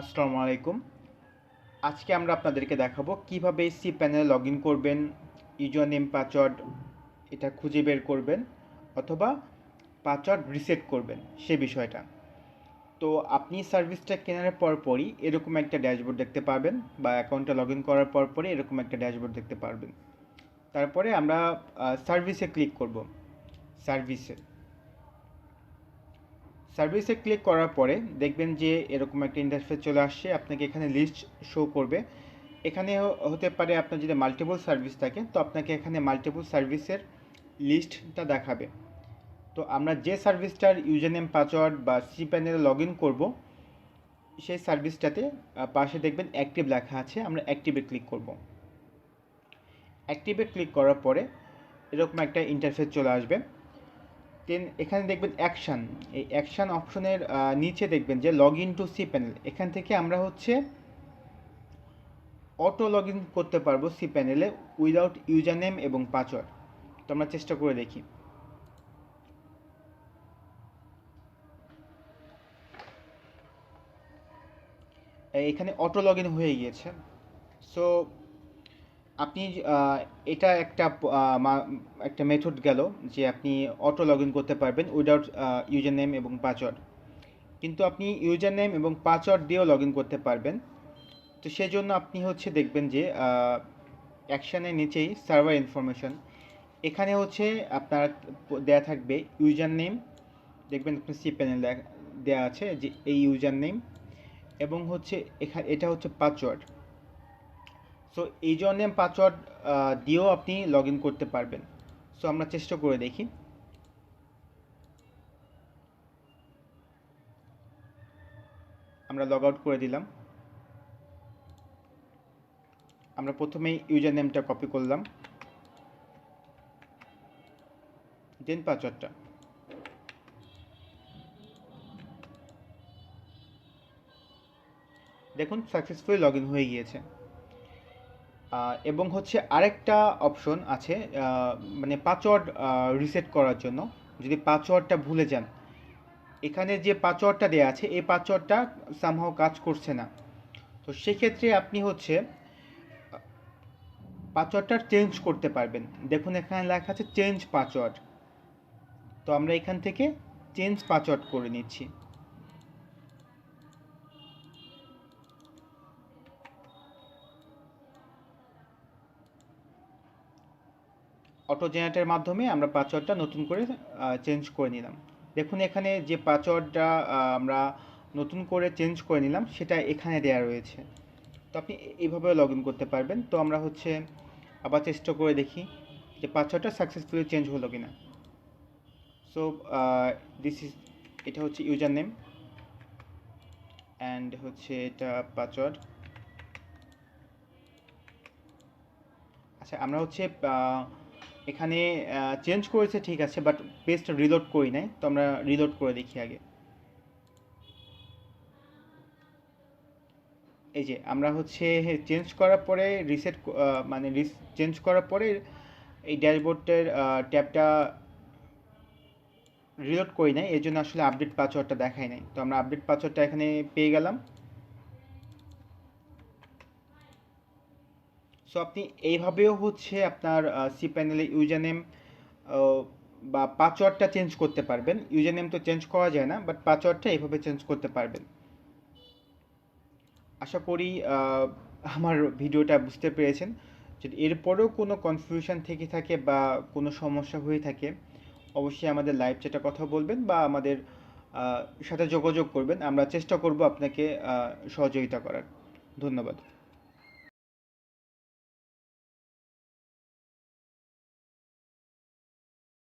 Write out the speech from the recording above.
আসসালামু আলাইকুম। আজকে আমরা আপনাদেরকে দেখাবো কীভাবে সি প্যানেলে লগ ইন করবেন ইউজার নেম পাসওয়ার্ড এটা খুঁজে বের করবেন অথবা পাসওয়ার্ড রিসেট করবেন সে বিষয়টা। তো আপনি সার্ভিসটা কেনার পরপরই এরকম একটা ড্যাশবোর্ড দেখতে পাবেন বা অ্যাকাউন্টে লগ ইন করার পরপরই এরকম একটা ড্যাশবোর্ড দেখতে পারবেন। তারপরে আমরা সার্ভিসে ক্লিক করব। সার্ভিসে সার্ভিসে ক্লিক করার পরে দেখবেন যে এরকম একটা ইন্টারফেস চলে আসছে, আপনাকে এখানে লিস্ট শো করবে। এখানে হতে পারে আপনার যদি মাল্টিপল সার্ভিস থাকে, তো আপনাকে এখানে মাল্টিপল সার্ভিসের লিস্টটা দেখাবে। তো আমরা যে সার্ভিসটার ইউজার নেম পাসওয়ার্ড বা সি প্যানেলে লগ ইন করব, সেই সার্ভিসটাতে পাশে দেখবেন অ্যাক্টিভ লেখা আছে, আমরা অ্যাক্টিভে ক্লিক করব। অ্যাক্টিভে ক্লিক করার পরে এরকম একটা ইন্টারফেস চলে আসবে। দেন এখানে দেখবেন অ্যাকশান এই অ্যাকশান অপশনের নিচে দেখবেন যে log in to C panel এখান থেকে আমরা হচ্ছে অটো লগ ইন করতে পারব সি প্যানেলে উইদাউট ইউজার নেম এবং পাসওয়ার্ড তো আমরা চেষ্টা করে দেখি। এখানে অটো লগ ইন হয়ে গিয়েছে। সো আপনি এটা একটা একটা মেথড গেল যে আপনি অটো লগ ইন করতে পারবেন উইদাউট ইউজার নেম এবং পাসওয়ার্ড কিন্তু আপনি ইউজার নেম এবং পাসওয়ার্ড দিয়েও লগ ইন করতে পারবেন। তো সেই জন্য আপনি হচ্ছে দেখবেন যে অ্যাকশানের নিচেই সার্ভার ইনফরমেশন এখানে হচ্ছে আপনার দেয়া থাকবে ইউজার নেম দেখবেন আপনি সি প্যানেল দেওয়া আছে যে এই ইউজার নেম এবং হচ্ছে এখানে এটা হচ্ছে পাসওয়ার্ড সো এই জন্য পাসওয়ার্ড দিয়েও আপনি লগ ইন করতে পারবেন। সো আমরা চেষ্টা করে দেখি। আমরা লগ আউট করে দিলাম। আমরা প্রথমেই ইউজার নেমটা কপি করলাম। দেন পাসওয়ার্ডটা দেখুন সাকসেসফুলি লগ হয়ে গিয়েছে। এবং হচ্ছে আরেকটা অপশন আছে মানে পাসওয়ার্ড রিসেট করার জন্য। যদি পাসওয়ার্ডটা ভুলে যান, এখানে যে পাসওয়ার্ডটা দেওয়া আছে, এই পাসওয়ার্ডটা সামহাও কাজ করছে না। তো সেক্ষেত্রে আপনি হচ্ছে পাসওয়ার্ডটা চেঞ্জ করতে পারবেন। দেখুন, এখানে লেখা আছে চেঞ্জ পাসওয়ার্ড তো আমরা এখান থেকে চেঞ্জ পাসওয়ার্ড করে নিচ্ছি। অটো জেনারেটের মাধ্যমে আমরা পাসওয়ার্ডটা নতুন করে চেঞ্জ করে নিলাম। দেখুন এখানে যে পাসওয়ার্ডটা আমরা নতুন করে চেঞ্জ করে নিলাম, সেটা এখানে দেওয়া রয়েছে। তো আপনি এইভাবে লগ ইন করতে পারবেন। তো আমরা হচ্ছে আবার চেষ্টা করে দেখি যে পাসওয়ার্ডটা সাকসেসফুলি চেঞ্জ হলো কিনা। সো দিস ইজ এটা হচ্ছে ইউজার নেম অ্যান্ড হচ্ছে এটা পাসওয়ার্ড আচ্ছা আমরা হচ্ছে এখানে চেঞ্জ করেছে ঠিক আছে বাট পেজটা রিলোড করি নাই, তো আমরা রিলোড করে দেখি আগে। এই যে, আমরা হচ্ছে চেঞ্জ করার পরে রিসেট মানে চেঞ্জ করার পরে এই ড্যাশবোর্ডের ট্যাবটা রিলোড করি নাই এই জন্য আসলে আপডেট পাসওয়ার্ডটা দেখাই নাই। তো আমরা আপডেট পাসওয়ার্ডটা এখানে পেয়ে গেলাম। সো আপনি এইভাবেও হচ্ছে আপনার সি প্যানেলে ইউজার নেম বা পাসওয়ার্ডটা চেঞ্জ করতে পারবেন। ইউজার নেম তো চেঞ্জ করা যায় না বাট পাসওয়ার্ডটা এইভাবে চেঞ্জ করতে পারবেন। আশা করি আমার ভিডিওটা বুঝতে পেরেছেন। যদি এরপরেও কোনো কনফিউশন থেকে থাকে বা কোনো সমস্যা হয়ে থাকে, অবশ্যই আমাদের লাইভ চ্যাটে কথা বলবেন বা আমাদের সাথে যোগাযোগ করবেন। আমরা চেষ্টা করব আপনাকে সহযোগিতা করার। ধন্যবাদ।